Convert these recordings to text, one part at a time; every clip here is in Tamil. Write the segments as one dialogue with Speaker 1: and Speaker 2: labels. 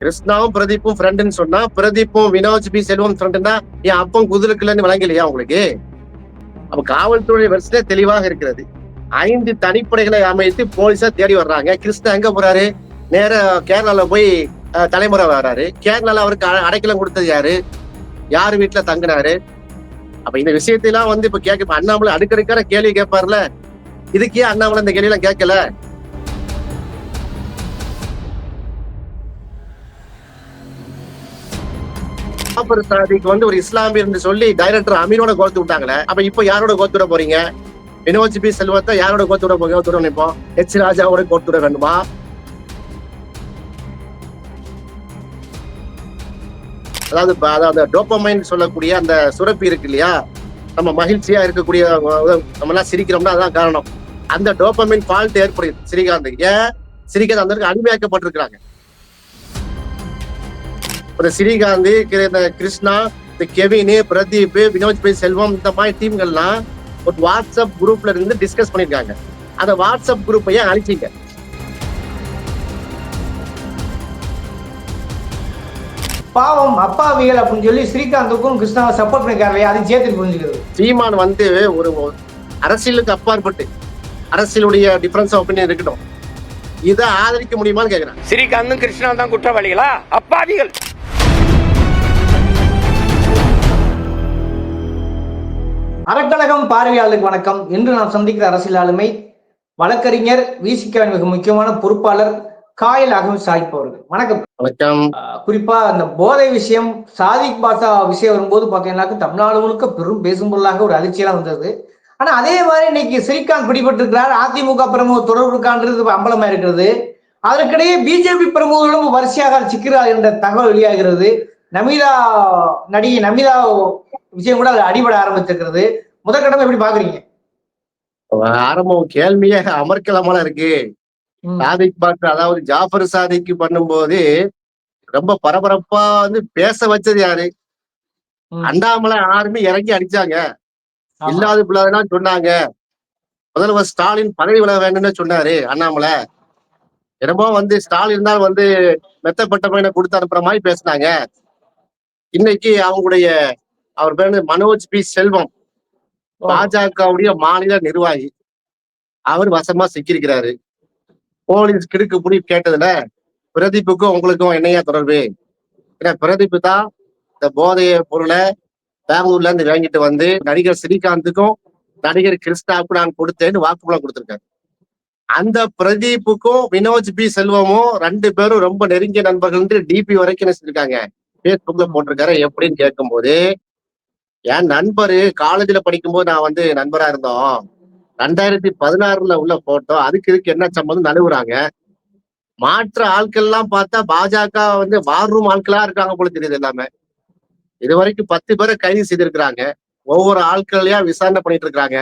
Speaker 1: கிருஷ்ணாவும் பிரதீப்பும் ஃப்ரெண்டுன்னு சொன்னா பிரதீப்பும் வினோஜ் பி செல்வம் ஃப்ரெண்டுனா என் அப்பம் குதிருக்குலன்னு விளங்கலையா உங்களுக்கு? அப்ப காவல்துறை வரிசையே தெளிவாக இருக்கிறது. ஐந்து தனிப்படைகளை அமைத்து போலீஸா தேடி வர்றாங்க. கிருஷ்ணா எங்க போறாரு? நேர கேரளால போய் தலைமுறை வர்றாரு. கேரளால அவருக்கு அ- அடைக்கலம் கொடுத்தது யாரு? யாரு வீட்டுல தங்குனாரு? அப்ப இந்த விஷயத்தெல்லாம் வந்து இப்ப கேட்க அண்ணாமலை அடுக்கடுக்கான கேள்வி கேட்பாருல. இதுக்கே அண்ணாமலை இந்த கேள்வி எல்லாம் கேட்கல? ஜாஃபர் சாதிக்கு வந்து ஒரு இஸ்லாமியர்னு சொல்லி டைரக்டர் அமீரோட கோர்த்து விட்டாங்களே அப்ப இப்ப யாரோட கோர்த்து விட போறீங்க? வினோஜ் பி செல்வத்தை யாரோட கோர்த்து விட போக கோர்த்து விட நினைப்போம் எச் ராஜாவோட கோர்த்து விட வேண்டுமா? அதாவது அதாவது டோப்பமைன் சொல்லக்கூடிய அந்த சுரப்பி இருக்கு இல்லையா? நம்ம மகிழ்ச்சியா இருக்கக்கூடிய நம்ம எல்லாம் சிரிக்கிறோம்னா அதான் காரணம். அந்த டோப்பமைன் ஃபால்ட் ஏற்படுது. ஸ்ரீகாந்த் ஏன்? ஸ்ரீகாந்த் அந்த அடிமையாக்கப்பட்டிருக்கிறாங்க. இந்த ஸ்ரீகாந்த் இந்த கிருஷ்ணா இந்த கெவின் பிரதீப் வினோஜ் பை செல்வம் இந்த மாதிரி டீம்கள்லாம் ஒரு வாட்ஸ்அப் குரூப்ல இருந்து டிஸ்கஸ் பண்ணிருக்காங்க அந்த வாட்ஸ்அப் குரூப்பை ஏன் அழிச்சிங்க?
Speaker 2: பாவம் அப்பாவிகள் அப்படின்னு சொல்லி ஸ்ரீகாந்துக்கும் கிருஷ்ணாவை சப்போர்ட் பண்ணிருக்காரு இல்லையா? அது சேர்த்து புரிஞ்சுக்கிறது.
Speaker 1: சீமான் வந்து ஒரு அரசியலுக்கு அப்பாற்பட்டு அரசியலுடைய டிஃபரன்ஸ் ஒப்பீனியன் இருக்கட்டும். இதை ஆதரிக்க முடியுமான்னு கேக்குறேன்.
Speaker 3: ஸ்ரீகாந்தும் கிருஷ்ணா தான் குற்றவாளிகளா? அப்பாவிகள்!
Speaker 2: அறக்கழகம் பார்வையாளருக்கு வணக்கம். இன்று நாம் சந்திக்கிற அரசியல் ஆளுமை வழக்கறிஞர் விசிக மிக முக்கியமான பொறுப்பாளர் காயல் அகம் சாஹிப் அவர்கள். வணக்கம்.
Speaker 1: வணக்கம்.
Speaker 2: குறிப்பா அந்த போதை விஷயம் சாதிக் பாஷா விஷயம் வரும்போது பாத்தீங்கன்னாக்க தமிழ்நாடு முழுக்க பெரும் பேசும் பொருளாக ஒரு அதிர்ச்சியெல்லாம் வந்தது. ஆனா அதே மாதிரி இன்னைக்கு ஸ்ரீகாந்த் பிடிபட்டிருக்கிறார். அதிமுக பிரமுகர் தொடர்பு இருக்கான்றது அம்பலமா இருக்கிறது. அதற்கிடையே பிஜேபி பிரமுகர்களும் வரிசையாக சிக்கிறார் என்ற தகவல் வெளியாகிறது. நமிதா நடிகை நமிதா விஷயம் கூட அதுல அடிபட ஆரம்பிச்சிருக்கிறது. முதற்கட்டம் எப்படி பாக்குறீங்க?
Speaker 1: ஆரம்பம் கேள்வியே அமர்க்கலமான இருக்கு. சாதிக் பாக்கு அதாவது ஜாஃபர் சாதிக்கு பண்ணும்போது ரொம்ப பரபரப்பா வந்து பேச வச்சது யாரு?
Speaker 2: ம்.
Speaker 1: அண்ணாமலை ஆர்மி இறங்கி அடிச்சாங்க. இல்லாத பிள்ளைதான் சொன்னாங்க. முதல்வர் ஸ்டாலின் பதவி விலக வேண்டும்னு சொன்னாரு அண்ணாமலை. என்னமோ வந்து ஸ்டாலின் தான் வந்து மெத்தப்பட்ட பையனை கொடுத்து அனுப்புற மாதிரி பேசினாங்க. இன்னைக்கு அவங்களுடைய அவர் பேரு மனோஜ் பி. செல்வம். பாஜகவுடைய மாநில நிர்வாகி. அவர் வசமா சிக்கியிருக்கிறாரு. போலீஸ் கிடுக்கு புடி கேட்டதுல பிரதீப்புக்கும் உங்களுக்கும் என்னையா தொடர்பு? ஏன்னா பிரதீப் தான் இந்த போதைய பொருளை பெங்களூர்ல இருந்து வாங்கிட்டு வந்து நடிகர் ஸ்ரீகாந்துக்கும் நடிகர் கிருஷ்ணாவுக்கும் நான் கொடுத்தேன்னு வாக்குமூலம் கொடுத்திருக்காரு. அந்த பிரதீப்புக்கும் வினோஜ் பி. செல்வமும் ரெண்டு பேரும் ரொம்ப நெருங்கிய நண்பர்கள் டிபி வரைக்கும் என்ன செஞ்சிருக்காங்க? பேஸ்புக்ல போட்டிருக்காரு. எப்படின்னு கேட்கும்போது என் நண்பரு காலேஜ்ல படிக்கும்போது நான் வந்து நண்பரா இருந்தோம். ரெண்டாயிரத்தி பதினாறுல உள்ள போட்டோ அதுக்கு இதுக்கு என்ன சம்பந்தம் நழுவுறாங்க. மாற்ற ஆட்கள்லாம் பார்த்தா பாஜக வந்து வார் ரூம் ஆட்களா இருக்காங்க போல தெரியுது எல்லாமே. இது வரைக்கும் பத்து பேரை கைது செய்திருக்கிறாங்க. ஒவ்வொரு ஆட்களையா விசாரணை பண்ணிட்டு இருக்காங்க.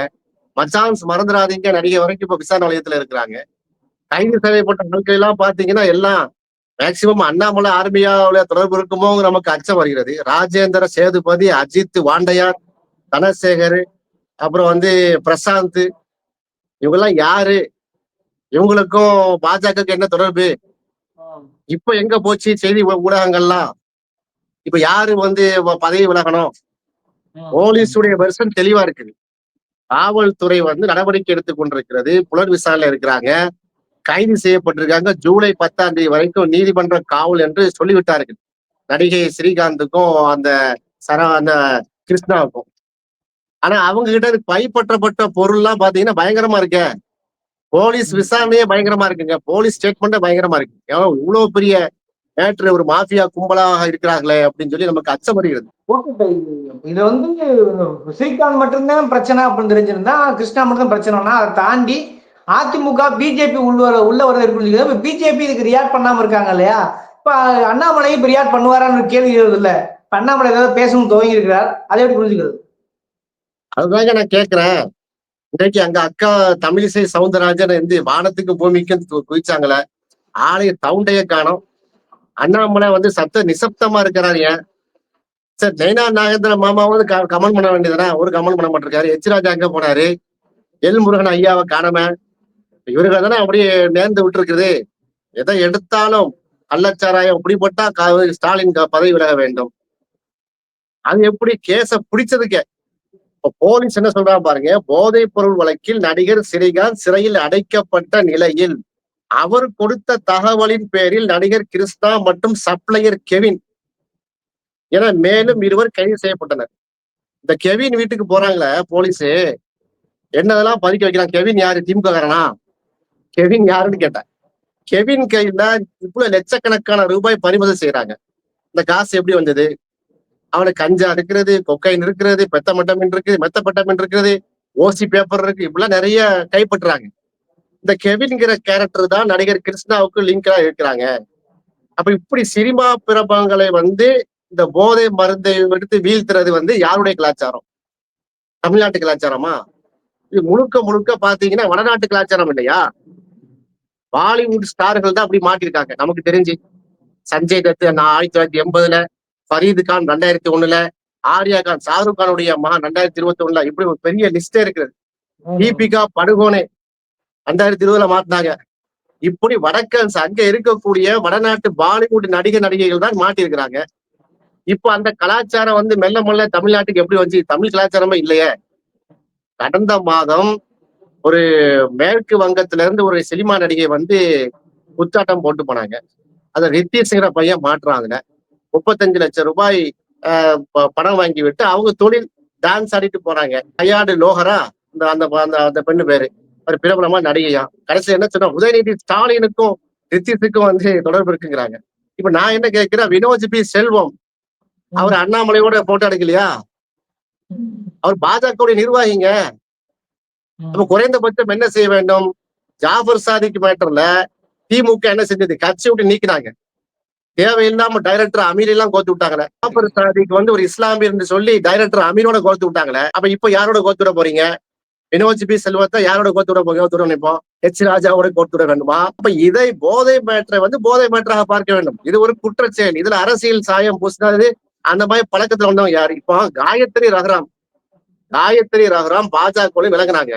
Speaker 1: மச்சான்ஸ் மறந்துடாதீங்க நடிகை வரைக்கும் இப்ப விசாரணை நிலையத்துல இருக்கிறாங்க. கைது செய்யப்பட்ட ஆட்கள் எல்லாம் பாத்தீங்கன்னா எல்லாம் மேக்சிமம் அண்ணாமலை ஆர்மியாவுல தொடர்பு இருக்குமோ நமக்கு அச்சம் வருகிறது. ராஜேந்திர சேதுபதி அஜித் வாண்டையார் தனசேகர் அப்புறம் வந்து பிரசாந்த். இவங்கெல்லாம் யாரு? இவங்களுக்கும் பாஜகவுக்கு என்ன தொடர்பு? இப்ப எங்க போச்சு செய்தி ஊடகங்கள்லாம்? இப்ப யாரு வந்து பதவி விலகணும்? போலீஸுடைய வெர்ஷன் தெளிவா இருக்குது. காவல்துறை வந்து நடவடிக்கை எடுத்துக் கொண்டிருக்கிறது. புலர் விசாரணை இருக்கிறாங்க. கைது செய்யப்பட்டிருக்காங்க. ஜூலை பத்தாம் தேதி வரைக்கும் நீதிமன்ற காவல் என்று சொல்லிவிட்டார்கள். நடிகை ஸ்ரீகாந்துக்கும் அந்த சர அந்த கிருஷ்ணாவுக்கும். ஆனா அவங்க கிட்ட இருந்து பொருள் பொருள்லாம் பாத்தீங்கன்னா பயங்கரமா இருக்க. போலீஸ் விசாரணையே பயங்கரமா இருக்குங்க. போலீஸ் ஸ்டேட்மெண்ட்டே பயங்கரமா இருக்கு. இவ்வளவு பெரிய மேட்ரு ஒரு மாஃபியா கும்பலாக இருக்கிறார்களே அப்படின்னு சொல்லி நமக்கு அச்சம் வருகிறது
Speaker 2: இது வந்து ஸ்ரீகாந்த் மட்டும்தான் பிரச்சனை அப்படின்னு தெரிஞ்சிருந்தா கிருஷ்ணா மட்டும் பிரச்சனைனா அதை தாண்டி அதிமுக பிஜேபி உள்ள உள்ள வரது இப்போ பிஜேபி இதுக்கு ரியாக்ட் பண்ணாம இருக்காங்க இல்லையா? இப்ப அண்ணாமலை இப்ப ரியாக்ட் பண்ணுவாரான்னு கேள்வி எழுது இல்ல. அண்ணாமலை ஏதாவது பேசணும் துவங்கி இருக்கிறார் அதை எப்படி புரிஞ்சுக்கிறது?
Speaker 1: அதுதாங்க நான் கேக்குறேன். இன்றைக்கு அங்க அக்கா தமிழிசை சவுந்தரராஜன் வந்து வானத்துக்கு பூமிக்கும் குதிச்சாங்களே ஆலய தவுண்டைய காணோம். அண்ணாமலை வந்து சத்த நிசப்தமா இருக்கிறாரு ஏன்? சார் நைனா நாகேந்திர மாமா வந்து கமெண்ட் பண்ண வேண்டியதுனா ஒரு கமெண்ட் பண்ண மாட்டிருக்காரு. எச் ராஜா அங்க போனாரு? எல் முருகன் ஐயாவை காணாம. இவர்கள் தானே அப்படியே நேர்ந்து விட்டுருக்குது எதை எடுத்தாலும் கள்ளச்சாராயம் பிடிபட்டா ஸ்டாலின் பதவி விலக வேண்டும். அது எப்படி கேஸ பிடிச்சதுக்கே? இப்ப போலீஸ் என்ன சொல்றா பாருங்க போதைப் பொருள் வழக்கில் நடிகர் ஸ்ரீகாந்த் சிறையில் அடைக்கப்பட்ட நிலையில் அவர் கொடுத்த தகவலின் பேரில் நடிகர் கிருஷ்ணா மற்றும் சப்ளையர் கெவின் என மேலும் இருவர் கைது செய்யப்பட்டனர். இந்த கெவின் வீட்டுக்கு போறாங்களே போலீஸு. என்னதெல்லாம் பதுக்கி வைக்கிறான்? கெவின் யாரு? திமுக காரனா கெவின் யாருன்னு கேட்டேன். கெவின் கையில இவ்வளவு லட்சக்கணக்கான ரூபாய் பறிமுதல் செய்யறாங்க இந்த காசு எப்படி வந்தது? அவனுக்கு கஞ்சா இருக்கிறது கொக்கைன் இருக்கிறது பெத்த மட்டமின் இருக்குது மெத்த பட்டமின் இருக்கிறது ஓசி பேப்பர் இருக்கு இப்படிலாம் நிறைய கைப்பற்றுறாங்க. இந்த கெவின்கிற கேரக்டர் தான் நடிகர் கிருஷ்ணாவுக்கு லிங்கா இருக்கிறாங்க. அப்ப இப்படி சினிமா பிரபங்களை வந்து இந்த போதை மருந்தை எடுத்து வீழ்த்துறது வந்து யாருடைய கலாச்சாரம்? தமிழ்நாட்டு கலாச்சாரமா? இது முழுக்க முழுக்க பாத்தீங்கன்னா வடநாட்டு கலாச்சாரம் இல்லையா? பாலிவுட் ஸ்டார்கள் தான் அப்படி மாட்டிருக்காங்க. நமக்கு தெரிஞ்சு. சஞ்சய் தத் ஆயிரத்தி தொள்ளாயிரத்தி எண்பதுல ஃபரீது கான் ரெண்டாயிரத்தி ஒண்ணுல ஆர்யா கான் ஷாருக் கானுடைய மகன் ரெண்டாயிரத்தி இருபத்தி ஒண்ணுல இப்படி ஒரு பெரிய லிஸ்டே இருக்குது தீபிகா படுகோனே ரெண்டாயிரத்தி இருபதுல மாட்டினாங்க இப்படி வடக்கன்ஸ் அங்க இருக்கக்கூடிய வடநாட்டு பாலிவுட் நடிகர் நடிகைகள் தான் மாட்டியிருக்கிறாங்க இப்ப அந்த கலாச்சாரம் வந்து மெல்ல மெல்ல தமிழ்நாட்டுக்கு எப்படி வந்து தமிழ் கலாச்சாரமே இல்லையே. கடந்த மாதம் ஒரு மேற்கு வங்கத்துல இருந்து ஒரு சினிமா நடிகை வந்து குத்தாட்டம் போட்டு போனாங்க. அத ரித்தீஷ்ங்கிற பையன் மாட்டுறான் அதுல. முப்பத்தஞ்சு லட்சம் ரூபாய் பணம் வாங்கி விட்டு அவங்க தொழில் டான்ஸ் ஆடிட்டு போறாங்க. ஐயாடு லோகரா இந்த அந்த அந்த அந்த பெண்ணு பேரு. ஒரு பிரபலமா நடிகையா கடைசியில் என்ன சொன்னா உதயநிதி ஸ்டாலினுக்கும் ரித்திஷுக்கும் வந்து தொடர்பு இருக்குங்கிறாங்க. இப்ப நான் என்ன கேட்கிறேன் வினோஜ் பி செல்வம் அவர் அண்ணாமலையோட போட்டோ எடுக்கலையா? அவர் பாஜகவுடைய நிர்வாகிங்க. அப்ப குறைந்தபட்சம் என்ன செய்ய வேண்டும்? ஜாஃபர் சாதிக்கு மேட்டர்ல திமுக என்ன செஞ்சது? கட்சி விட்டு நீக்கினாங்க. தேவையில்லாம டைரக்டர் அமீர் எல்லாம் கோத்து விட்டாங்களே. ஜாஃபர் சாதிக்கு வந்து ஒரு இஸ்லாமியர்னு சொல்லி டைரக்டர் அமீரோட கோத்து விட்டாங்களே. அப்ப இப்ப யாரோட கோத்து விட போறீங்க? வினோஜ் பி செல்வத்தை யாரோட கோத்து விட போறீங்க? கோத்து விட நினைப்போம். ஹெச் ராஜாவோட கோத்து விட வேண்டுமா? அப்ப இதை போதை மேட்டரை வந்து போதை மேட்டராக பார்க்க வேண்டும். இது ஒரு குற்றச்செயல். இதுல அரசியல் சாயம் பூசினது. அந்த மாதிரி பழக்கத்துல வந்தவங்க யாரு? இப்போ காயத்ரி ரகுராம். காயத்ரி ரகுராம் பாஜக விலகினாங்க.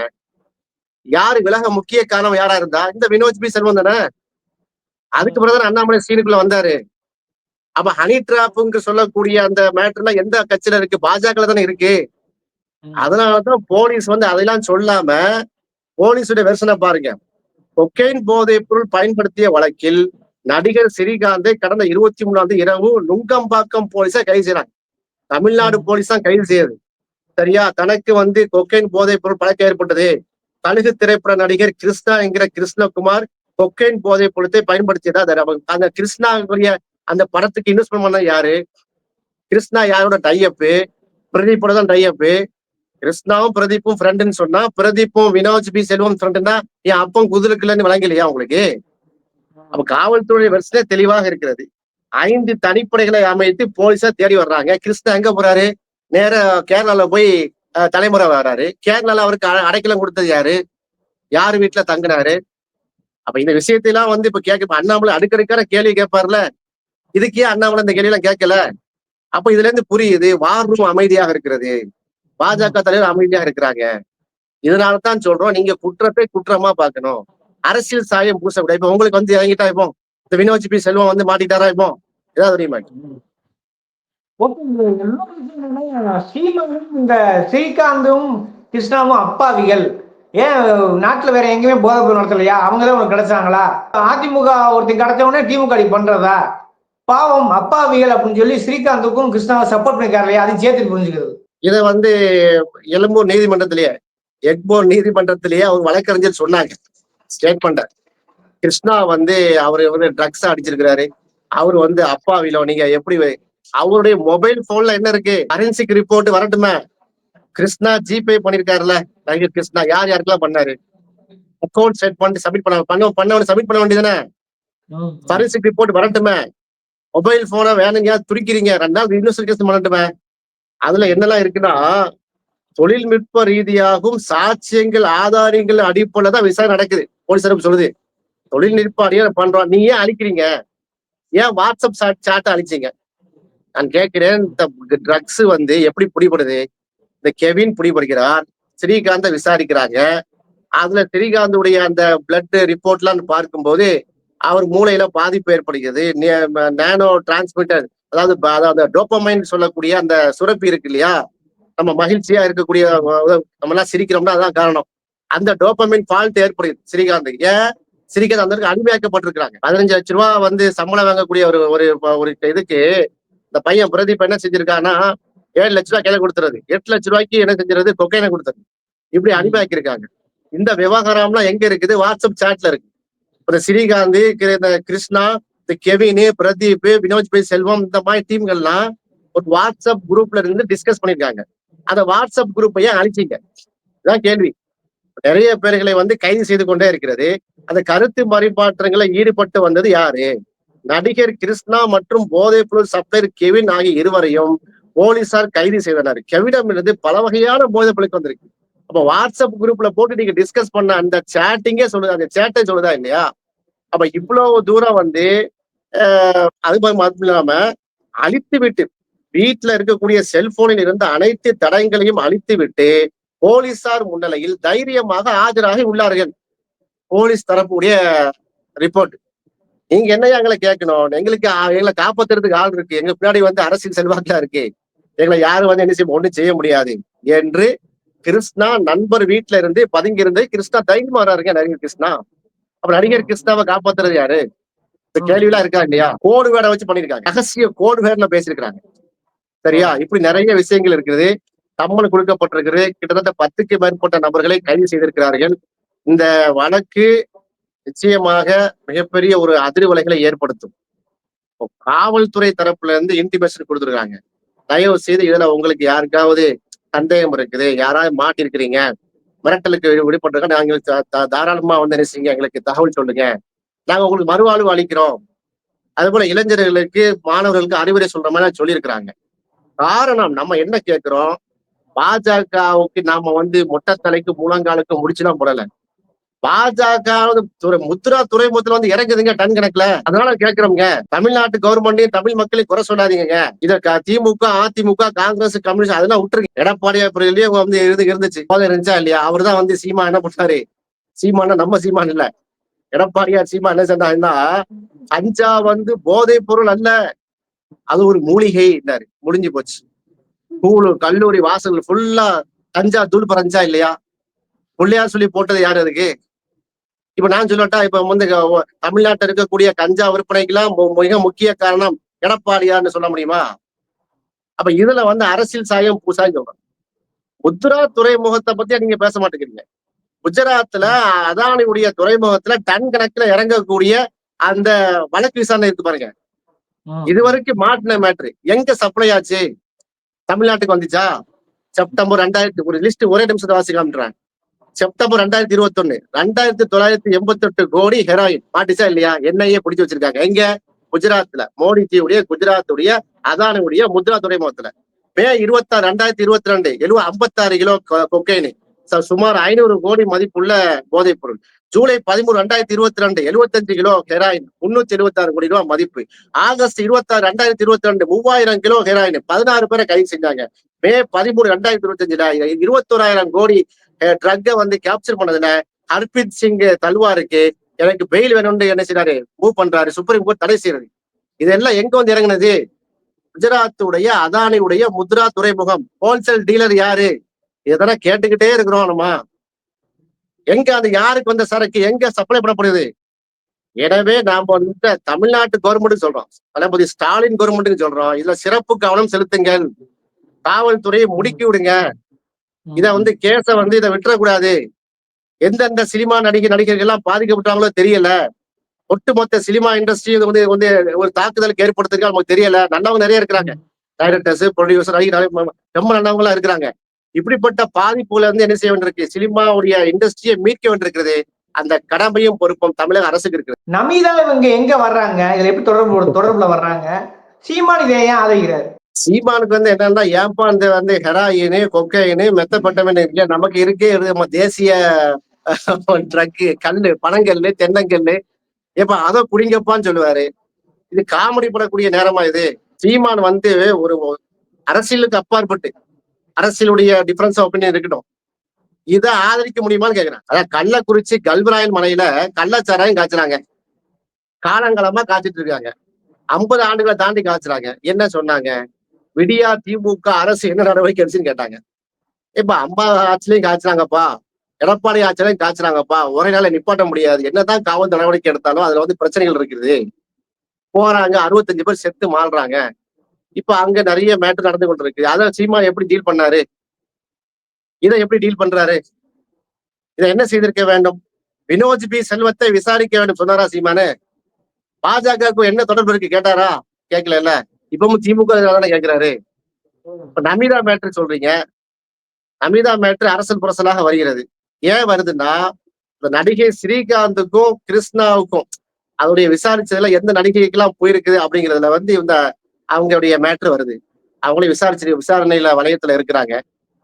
Speaker 1: யாரு விலக முக்கிய காரணம் யாரா இருந்தா? இந்த வினோஜ் பி செல்வம் தானே? அதுக்கு பிறகு அண்ணாமலை சீனுக்குள்ள வந்தாரு. அப்ப ஹனி டிராப்புங்க சொல்லக்கூடிய அந்த மேட்டர்ல எந்த கட்சியில இருக்கு? பாஜக தானே இருக்கு. அதனாலதான் போலீஸ் வந்து அதெல்லாம் சொல்லாம போலீஸுடைய வெர்ஷனை பாருங்க. கொக்கைன் போதைப் பொருள் பயன்படுத்திய வழக்கில் நடிகர் ஸ்ரீகாந்தை கடந்த இருபத்தி மூணாம் தேதி இரவு நுங்கம்பாக்கம் போலீஸா கைது செய்யறாங்க. தமிழ்நாடு போலீஸ் தான் கைது செய்யுது சரியா? தனக்கு வந்து கொக்கைன் போதைப் பொருள் பழக்கம் ஏற்பட்டது. தழுகு திரைப்பட நடிகர் கிருஷ்ணா என்கிற கிருஷ்ணகுமார் கொக்கைன் போதைப் பொருளத்தை பயன்படுத்தியதா அந்த கிருஷ்ணாவுடைய அந்த படத்துக்கு இன்வெஸ்ட்மெண்ட் பண்ண யாரு? கிருஷ்ணா யாரோட டைஅப்பு பிரதீப்போட தான் டைஅப்பு கிருஷ்ணாவும் பிரதீப்பும் ஃப்ரெண்டுன்னு சொன்னா பிரதீப்பும் வினோஜ் பி செல்வம் ஃப்ரெண்டுன்னா என் அப்பம் குதிருக்குலன்னு வழங்கலையா உங்களுக்கு? அப்ப காவல்துறை வெர்ஷனே தெளிவாக இருக்கிறது. ஐந்து தனிப்படைகளை அமைத்து போலீஸா தேடி வர்றாங்க. கிருஷ்ணா எங்க போறாரு? நேர கேரளால போய் தலைமுறை வர்றாரு கேரளால அவருக்கு அடைக்கலம் கொடுத்தது யாரு? யாரு வீட்டுல தங்குனாரு? அப்ப இந்த விஷயத்தையெல்லாம் வந்து இப்ப கேட்க அண்ணாமலை அடுக்கடுக்கார கேள்வி கேட்பார்ல. இதுக்கு ஏன் அண்ணாமலை இந்த கேள்வி எல்லாம் கேட்கல? அப்ப இதுல இருந்து புரியுது வார் ரூம் அமைதியாக இருக்கிறது. பாஜக தலைவர் அமைதியா இருக்கிறாங்க. இதனால தான் சொல்றோம் நீங்க குற்றத்தை குற்றமா பாக்கணும் அரசியல் சாயம் பூசக்கூடாது. இப்ப உங்களுக்கு வந்து இறங்கிட்டா இப்போ இந்த வினோஜ் பி செல்வம் வந்து மாட்டிட்டாரா இப்போ? ஏதாவது தெரியுமா?
Speaker 2: ஓகே இந்த எல்லா இந்த ஸ்ரீகாந்தும் கிருஷ்ணாவும் அப்பாவிகள். ஏன் நாட்டுல வேற எங்கேயுமே போதை பொருள் நடத்தலையா? அவங்க தான் உனக்கு கிடைச்சாங்களா? அதிமுக ஒருத்தர் கிடைச்ச உடனே திமுக அடி பண்றதா? பாவம் அப்பாவிகள் அப்படின்னு சொல்லி ஸ்ரீகாந்துக்கும் கிருஷ்ணாவை சப்போர்ட் பண்ணிக்காரு இல்லையா அதையும் சேர்த்து புரிஞ்சுக்கிறது.
Speaker 1: இதை வந்து எழும்பூர் நீதிமன்றத்திலேயே எக்போர் நீதிமன்றத்திலேயே அவங்க வழக்கறிஞர் சொன்னாங்க. ஸ்டேட்மெண்ட கிருஷ்ணா வந்து அவர் வந்து ட்ரக்ஸ் அடிச்சிருக்கிறாரு. அவர் வந்து அப்பாவிலோ நீங்க எப்படி அவருடைய மொபைல் போன்ல என்ன இருக்கு? ஃபரென்சிக் ரிப்போர்ட் வரட்டுமே. கிருஷ்ணா ஜிபே பண்ணிருக்காருல்ல நடிகர் கிருஷ்ணா யார் யாருக்கெல்லாம் பண்ணாரு? அக்கௌண்ட் செட் பண்ணி சப்மிட் பண்ண பண்ண பண்ண சப்மிட் பண்ண வேண்டியதானே ஃபரென்சிக் ரிப்போர்ட் வரட்டுமே. மொபைல் போனை வேணுங்க துடிக்கிறீங்க. ரெண்டு நாள் இன்வெஸ்டிகேஷன் பண்ணட்டுமே. அதுல என்னெல்லாம் இருக்குன்னா தொழில்நுட்ப ரீதியாகவும் சாட்சியங்கள் ஆதாரங்கள் அடிப்படையில தான் விசாரணை நடக்குது. போலீஸ் தரப்பு சொல்லுது. தொழில்நுட்ப அடியா பண்றோம். நீ ஏன் அழிக்கிறீங்க? ஏன் வாட்ஸ்அப் சாட்டை அழிச்சீங்க? நான் கேட்கிறேன் இந்த ட்ரக்ஸ் வந்து எப்படி பிடிபடுது? இந்த கெவின் பிடிபடுகிறார் ஸ்ரீகாந்த விசாரிக்கிறாங்க. அதுல ஸ்ரீகாந்துடைய அந்த பிளட் ரிப்போர்ட்லாம் பார்க்கும்போது அவர் மூளையில பாதிப்பு ஏற்படுகிறது. நேனோ டிரான்ஸ்மிட்டர் அதாவது அதாவது டோப்பமைன் சொல்லக்கூடிய அந்த சுரப்பி இருக்கு இல்லையா? நம்ம மகிழ்ச்சியா இருக்கக்கூடிய நம்ம எல்லாம் சிரிக்கிறோம்னா அதான் காரணம். அந்த டோப்பமைன் ஃபால்ட் ஏற்படுது ஸ்ரீகாந்த். ஏன்? ஸ்ரீகாந்த் அந்த இடத்துக்கு பதினஞ்சு லட்ச ரூபா வந்து சம்பளம் வாங்கக்கூடிய ஒரு ஒரு இதுக்கு இந்த பையன் பிரதீப் என்ன செஞ்சிருக்கான்னா ஏழு லட்ச ரூபாய் கையில கொடுத்துறது. எட்டு லட்ச ரூபாய்க்கு என்ன செஞ்சிருது? கொக்கையில கொடுத்துறது இப்படி அடிமையாக்கி இந்த விவகாரம்லாம் எங்க இருக்குது? வாட்ஸ்அப் சாட்ல இருக்கு. இந்த ஸ்ரீகாந்த் இந்த கிருஷ்ணா இந்த கெவின் பிரதீப் வினோஜ் பை செல்வம் இந்த மாதிரி டீம்கள்லாம் ஒரு வாட்ஸ்அப் குரூப்ல இருந்து டிஸ்கஸ் பண்ணிருக்காங்க அந்த வாட்ஸ்அப் குரூப்பை ஏன் அழிச்சிங்க? இதான் கேள்வி. நிறைய பேர்களை வந்து கைது செய்து கொண்டே இருக்கிறது. அந்த கருத்து பரிமாற்றங்களை ஈடுபட்டு வந்தது யாரு? நடிகர் கிருஷ்ணா மற்றும் போதைப்பொருள் சப்ளையர் கெவின் ஆகிய இருவரையும் போலீசார் கைது செய்தனர். கெவிடம் இருந்து பல வகையான போதைப் பொருளுக்கு வந்திருக்கு. அப்ப வாட்ஸ்அப் குரூப்ல போட்டு நீங்க டிஸ்கஸ் பண்ண அந்த சேட்டிங்கே சொல்லுது அந்த சேட்டை சொல்லுதா இல்லையா? அப்ப இவ்வளவு தூரம் வந்து அது மட்டும் இல்லாம அழித்து விட்டு வீட்டுல இருக்கக்கூடிய செல்போனில் இருந்த அனைத்து தடயங்களையும் அழித்து விட்டு போலீசார் முன்னிலையில் தைரியமாக ஆஜராகி உள்ளார்கள். போலீஸ் தரப்புடைய ரிப்போர்ட் நீங்க என்னையா எங்களை கேட்கணும்? எங்களுக்கு எங்களை காப்பாத்துறதுக்கு ஆள் இருக்கு. எங்க பின்னாடி வந்து அரசியல் செல்வாக்குல இருக்கு. எங்களை யாரும் வந்து என்ன செய்ய ஒண்ணும் செய்ய முடியாது என்று கிருஷ்ணா நண்பர் வீட்டுல இருந்து பதுங்கி இருந்து கிருஷ்ணா தைரியமா வர்றாருங்க நடிகர் கிருஷ்ணா. அப்ப நடிகர் கிருஷ்ணாவை காப்பாத்துறது யாரு? இந்த கேள்வி எல்லாம் இருக்கா இல்லையா? கோடு வேட வச்சு பண்ணிருக்காங்க ரகசிய கோடு வேர்ல பேசியிருக்காங்க சரியா? இப்படி நிறைய விஷயங்கள் இருக்குது. சம்மன் கொடுக்கப்பட்டிருக்கிறது கிட்டத்தட்ட பத்துக்கு மேற்பட்ட நபர்களை கைது செய்திருக்கிறார்கள். இந்த வழக்கு நிச்சயமாக மிகப்பெரிய ஒரு அதிர்வலைகளை ஏற்படுத்தும். இப்போ காவல்துறை தரப்புல இருந்து இன்டிமேஷன் கொடுத்துருக்காங்க. தயவு செய்து இதுல உங்களுக்கு யாருக்காவது சந்தேகம் இருக்குது யாராவது மாட்டிருக்கிறீங்க மிரட்டலுக்கு விடுபட்டிருக்க நாங்கள் தா- தாராளமா வந்து என்ன செய்யுங்க எங்களுக்கு தகவல் சொல்லுங்க. நாங்க உங்களுக்கு மறுவாழ்வு அளிக்கிறோம். அது போல இளைஞர்களுக்கு மாணவர்களுக்கு அறிவுரை சொல்ற மாதிரி சொல்லியிருக்கிறாங்க. காரணம் நம்ம என்ன கேட்கிறோம்? பாஜகவுக்கு நாம வந்து மொட்டை தலைக்கு முழங்காலுக்கு முடிச்சுலாம் போடல. பாஜக முத்ரா துறைமுகத்துல வந்து இறங்குதுங்க டன் கணக்குல. அதனால கேட்கிறோம்ங்க தமிழ்நாட்டு கவர்மெண்ட்டையும் தமிழ் மக்களையும் குறை சொல்லாதீங்க இத திமுக அதிமுக காங்கிரஸ் கம்யூனிஸ்ட் அதெல்லாம் விட்டுருங்க. எடப்பாடியா வந்து இருந்து இருந்துச்சு. இருந்துச்சா இல்லையா? அவர் தான் வந்து சீமா என்ன பண்ணாரு? சீமானா நம்ம சீமான் இல்ல. எடப்பாடியார் சீமா என்ன சொன்னாருன்னா கஞ்சா வந்து போதைப் பொருள் அல்ல. அது ஒரு மூலிகை முடிஞ்சு போச்சு. ஸ்கூலு கல்லூரி வாசல் ஃபுல்லா கஞ்சா தூள் பறஞ்சா இல்லையா? பிள்ளையார் சொல்லி போட்டது யார் அதுக்கு? இப்ப நான் சொல்லட்டா இப்ப வந்து தமிழ்நாட்டில் இருக்கக்கூடிய கஞ்சா விற்பனைக்கெல்லாம் மிக முக்கிய காரணம் எடப்பாடியார்னு சொல்ல முடியுமா? அப்ப இதுல வந்து அரசியல் சாயம் பூசான்னு சொல்றேன் முத்ரா துறைமுகத்தை பத்தி நீங்க பேச மாட்டேங்கிறீங்க. குஜராத்ல அதானியுடைய துறைமுகத்துல டன் கணக்குல இறங்கக்கூடிய அந்த வழக்கு விசாரணை இருக்கு பாருங்க. இது வரைக்கும் மாட்டின மேட்ரு எங்க சப்ளை ஆச்சு? தமிழ்நாட்டுக்கு வந்துச்சா? செப்டம்பர் ரெண்டாயிரத்தி ஒரு லிஸ்ட் ஒரே நிமிஷத்தை வாசிக்காமன்றேன் செப்டம்பர் ரெண்டாயிரத்தி இருபத்தி ஒண்ணு ரெண்டாயிரத்தி தொள்ளாயிரத்தி எண்பத்தி எட்டு கோடி ஹெராயின். மாட்டிச்சா இல்லையா? என்ஐஏ பிடிச்சு வச்சிருக்காங்க. எங்க? குஜராத்ல. மோடிஜியுடைய குஜராத்துடைய அதானுடைய முத்ரா துறைமுகத்துல மே இருபத்தாறு ரெண்டாயிரத்தி இருபத்தி ரெண்டு எழுவ ஐம்பத்தாறு கிலோ கொக்கைனு. சுமார் ஐநூறு கோடி மதிப்புள்ள போதைப் பொருள் ஜூலை பதிமூணு ரெண்டாயிரத்தி இருபத்தி ரெண்டு எழுபத்தஞ்சு கிலோ ஹெராயின் முன்னூத்தி எழுபத்தி ஆறு கோடி ரூபாய் மதிப்பு. ஆகஸ்ட் இருபத்தாறு ரெண்டாயிரத்தி இருபத்தி ரெண்டு மூவாயிரம் கிலோ ஹெராயின். பதினாறு பேரை கைது செஞ்சாங்க. மே பதிமூணு ரெண்டாயிரத்தி இருபத்தஞ்சுல இருபத்தோராயிரம் கோடி ட்ரக்கை வந்து கேப்சர் பண்ணதுல ஹர்பித் சிங் தல்வாருக்கு எனக்கு பெயில் வேணும்னு என்ன செய்றாரு? மூவ் பண்றாரு. சுப்ரீம் கோர்ட் தடை செய்யறது. இதெல்லாம் எங்க வந்து இறங்குனது? குஜராத்துடைய அதானியுடைய முத்ரா துறைமுகம். ஹோல்சேல் டீலர் யாரு? இதெல்லாம் கேட்டுக்கிட்டே இருக்கிறோம் நம்ம. எங்க அது யாருக்கு வந்த சரக்கு? எங்க சப்ளை பண்ணப்படுது எனவே நாம வந்து தமிழ்நாட்டு கவர்மெண்ட் சொல்றோம். தளபதி ஸ்டாலின் கவர்மெண்ட் சொல்றோம். இதுல சிறப்பு கவனம் செலுத்துங்கள். காவல்துறையை முடுக்கி விடுங்க. இத வந்து கேஸ வந்து இதை விட்டுறக்கூடாது. எந்தெந்த சினிமா நடிகை நடிகர்கள் எல்லாம் பாதிக்கப்பட்டாங்களோ தெரியல. ஒட்டுமொத்த சினிமா இண்டஸ்ட்ரி வந்து வந்து ஒரு தாக்குதலுக்கு ஏற்படுத்துறதுக்கு நமக்கு தெரியல. நல்லவங்க நிறைய இருக்கிறாங்க. டைரக்டர்ஸ் ப்ரொடியூசர் நடிகர் ரொம்ப நல்லவங்களா இருக்கிறாங்க. இப்படிப்பட்ட பாதிப்புல இருந்து என்ன செய்ய வேண்டியிருக்கு? சினிமாவுடைய இண்டஸ்ட்ரியை மீட்க வேண்டியிருக்கிறது. அந்த கடமையும் பொறுப்பும் தமிழக அரசுக்கு இருக்குது.
Speaker 2: நமீதா இவங்க எங்க வர்றாங்க? இதுல எப்படி தொடர்பு தொடர்புல வர்றாங்க? சீமான் இதை ஏன் ஆதரிக்கிறார்?
Speaker 1: சீமானுக்கு வந்து என்னன்னா ஏன்பா இந்த வந்து ஹெராயினு கொக்கைனு மெத்தப்பட்டவன் இருக்கு நமக்கு இருக்கே நம்ம தேசிய ட்ரக்கு கல்லு பனங்கல்லு தென்னங்கல்லு. ஏப்ப அதை குடிங்கப்பான்னு சொல்லுவாரு. இது காமெடி படக்கூடிய நேரமா இது? சீமான் வந்து ஒரு அரசியலுக்கு அப்பாற்பட்டு. அரசியலுடைய டிஃபரன்ஸ் ஆஃப் ஒப்பீனியன் இருக்கட்டும். இதை ஆதரிக்க முடியுமான்னு கேட்கிறேன் அதான் கள்ளக்குறிச்சி கல்வராயன் மலையில கள்ளச்சாராயம் காய்ச்சினாங்க காலங்காலமா காய்ச்சிட்டு இருக்காங்க. ஐம்பது ஆண்டுகளை தாண்டி காய்ச்சுறாங்க. என்ன சொன்னாங்க? விடியா திமுக அரசு என்ன நடவடிக்கை எடுச்சுன்னு கேட்டாங்க. இப்ப அம்மா ஆட்சிலையும் காய்ச்சினாங்கப்பா எடப்பாடி ஆட்சியிலையும் காய்ச்சினாங்கப்பா ஒரே நாள நிப்பாட்ட முடியாது. என்னதான் காவல் நடவடிக்கை எடுத்தாலும் அதுல வந்து பிரச்சனைகள் இருக்குது. போறாங்க. அறுபத்தஞ்சு பேர் செத்து மாறுறாங்க. இப்ப அங்க நிறைய மேட்டர் நடந்து கொண்டிருக்கு. அதை சீமா எப்படி டீல் பண்ணாரு? இதை எப்படி டீல் பண்றாரு? இதை என்ன செய்திருக்க வேண்டும்? வினோஜ் பி செல்வத்தை விசாரிக்க வேண்டும் சொன்னாரா சீமானு? பாஜகவுக்கு என்ன தொடர்பு இருக்கு கேட்டாரா? கேட்கல இப்பவும் திமுக தானே கேட்கிறாரு. இப்ப நமிதா மேட்ரு சொல்றீங்க. நமிதா மேட்ரு அரசல் புரசலாக வருகிறது. ஏன் வருதுன்னா இந்த நடிகை ஸ்ரீகாந்துக்கும் கிருஷ்ணாவுக்கும் அதோடைய விசாரிச்சதுல எந்த நடிகைக்கெல்லாம் போயிருக்குது அப்படிங்கிறதுல வந்து இந்த அவங்களுடைய மேட்ரு வருது. அவங்களே விசாரிச்சு விசாரணையில வளையத்துல இருக்கிறாங்க.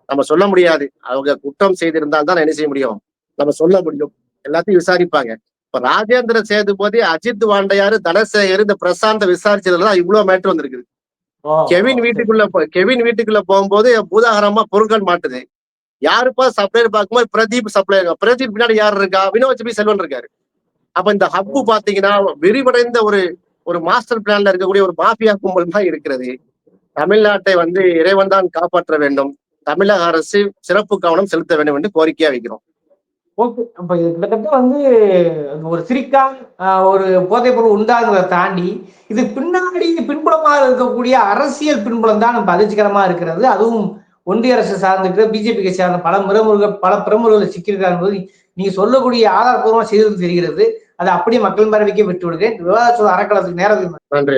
Speaker 1: நம்ம சொல்ல முடியாது. அவங்க குற்றம் செய்திருந்தால் தான் என்ன செய்ய முடியும்? நம்ம சொல்ல முடியும். எல்லாத்தையும் விசாரிப்பாங்க. இப்ப ராஜேந்திர சேதுபதி அஜித் வாண்டையாரு தனசேகர் இந்த பிரசாந்த விசாரிச்சதுலதான் இவ்வளவு மேட்ரு வந்திருக்குது. கெவின் வீட்டுக்குள்ள கெவின் வீட்டுக்குள்ள போகும்போது பூதாகரமா பொருட்கள் மாட்டுது. யாருப்பா சப்ளையர் பார்க்கும்போது பிரதீப் சப்ளையர் பிரதீப் பின்னாடி யார் இருக்கா? வினோத் பி செல்வன் இருக்காரு. அப்ப இந்த ஹப்பு பாத்தீங்கன்னா விரிவடைந்த ஒரு ஒரு மாஸ்டர் பிளான்ல இருக்கக்கூடிய ஒரு மாஃபியா கும்பல் தான் இருக்கிறது. தமிழ்நாட்டை வந்து இறைவன் தான் காப்பாற்ற வேண்டும். தமிழக அரசு சிறப்பு கவனம் செலுத்த வேண்டும் என்று கோரிக்கையா வைக்கிறோம்.
Speaker 2: ஓகே அப்ப இது கிட்டத்தட்ட வந்து ஒரு சிரிக்கான் ஒரு போதைப் பொருள் உண்டாகிறத தாண்டி இது பின்னாடி பின்புலமா இருக்கக்கூடிய அரசியல் பின்புலம் தான் நம்ம அதிர்ச்சிகரமா இருக்கிறது. அதுவும் ஒன்றிய அரசு சார்ந்திருக்கிற பிஜேபிக்கு சார்ந்த பல பிரமுகர்கள் பல பிரமுகர்கள் சிக்கியிருக்காங்க என்பது நீங்க சொல்லக்கூடிய ஆதாரப்பூர்வமா செய்தது தெரிகிறது. அதை அப்படியே மக்கள் பார்வைக்கே விட்டு விடுகிறேன் விவாத அறக்கலத்துக்கு நேரத்துக்கு
Speaker 1: நன்றி.